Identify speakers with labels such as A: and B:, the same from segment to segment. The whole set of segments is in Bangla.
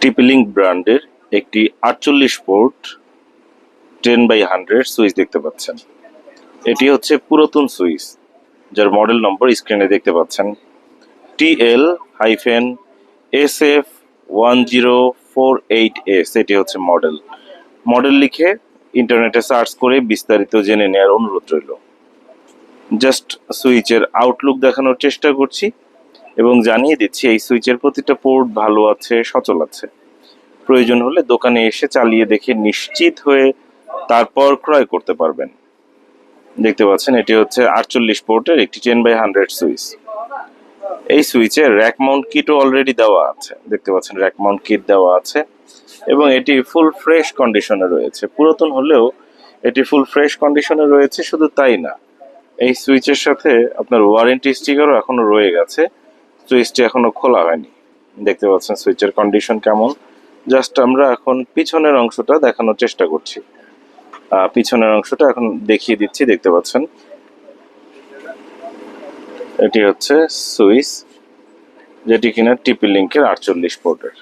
A: টিপিলিঙ্ক ব্র্যান্ডের একটি আটচল্লিশ port ten by hundred switch দেখতে পাচ্ছেন। এটি হচ্ছে পুরাতন সুইচ যার মডেল নম্বর স্ক্রিনে দেখতে পাচ্ছেন। TL hyphen S F one zero four eight S এটি হচ্ছে মডেল মডেল লিখে ইন্টারনেটে সার্চ করে বিস্তারিত জেনে নেওয়ার অনুরোধ রইল। জাস্ট সুইচের আউটলুক দেখানোর চেষ্টা করছি। এবং জানিয়ে দিচ্ছি, এই সুইচের প্রতিটা পোর্ট ভালো আছে, সচল আছে। প্রয়োজন হলে দোকানে এসে চালিয়ে দেখে নিশ্চিত হয়ে তারপর ক্রয় করতে পারবেন। দেখতে পাচ্ছেন, এটি হচ্ছে আটচল্লিশ পোর্টের একটি টেন বাই হান্ড্রেড সুইচ। এই সুইচে র্যাক মাউন্ট কিটও অলরেডি দেওয়া আছে। দেখতে পাচ্ছেন র্যাক মাউন্ট কিট দেওয়া আছে এবং এটি ফুল ফ্রেশ কন্ডিশনে রয়েছে। পুরাতন হলেও এটি ফুল ফ্রেশ কন্ডিশনে রয়েছে, শুধু তাই না। এই সুইচের সাথে আপনার ওয়ারেন্টি স্টিকারও এখনও রয়ে গেছে। সুইচটি এখনও খোলা হয়নি। দেখতে পাচ্ছেন সুইচের কন্ডিশন কেমন। জাস্ট আমরা এখন পিছনের অংশটা দেখানোর চেষ্টা করছি। পিছনের অংশটা এখন দেখিয়ে দিচ্ছি, দেখতে পাচ্ছেন। এটি হচ্ছে সুইচ, যেটি কিনা টিপি লিঙ্কের আটচল্লিশ পোর্টের।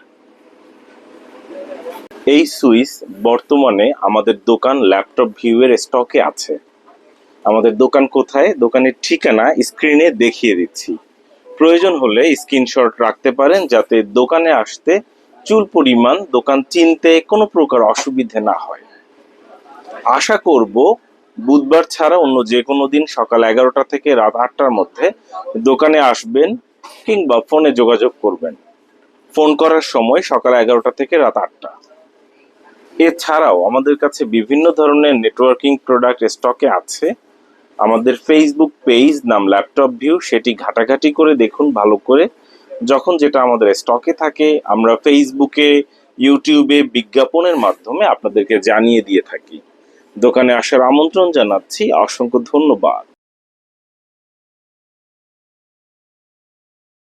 A: এই সুইচ বর্তমানে আমাদের দোকান ল্যাপটপ ভিউয়ের স্টকে আছে। আমাদের দোকান কোথায়? দোকানের ঠিকানা স্ক্রিনে দেখিয়ে দিচ্ছি। প্রয়োজন হলে স্ক্রিনশট রাখতে পারেন যাতে দোকানে আসতে চুল পরিমাণ, দোকান চিনতে কোনো প্রকার অসুবিধে না হয়। আশা করব বুধবার ছাড়া অন্য যে কোনো দিন সকাল এগারোটা থেকে রাত আটটার মধ্যে দোকানে আসবেন কিংবা ফোনে যোগাযোগ করবেন। ফোন করার সময় সকাল এগারোটা থেকে রাত আটটা। এছাড়াও আমাদের কাছে বিভিন্ন ধরনের নেটওয়ার্কিং প্রোডাক্ট স্টকে আছে। আমাদের ফেসবুক পেজ নাম ল্যাপটপ ভিউ সেটি ঘাটাঘাটি করে দেখুন, ভালো করে। যখন যেটা আমাদের স্টকে থাকে, আমরা ফেসবুকে ইউটিউবে বিজ্ঞাপনের মাধ্যমে আপনাদেরকে জানিয়ে দিয়ে থাকি। দোকানে আসার আমন্ত্রণ জানাচ্ছি, অসংখ্য ধন্যবাদ।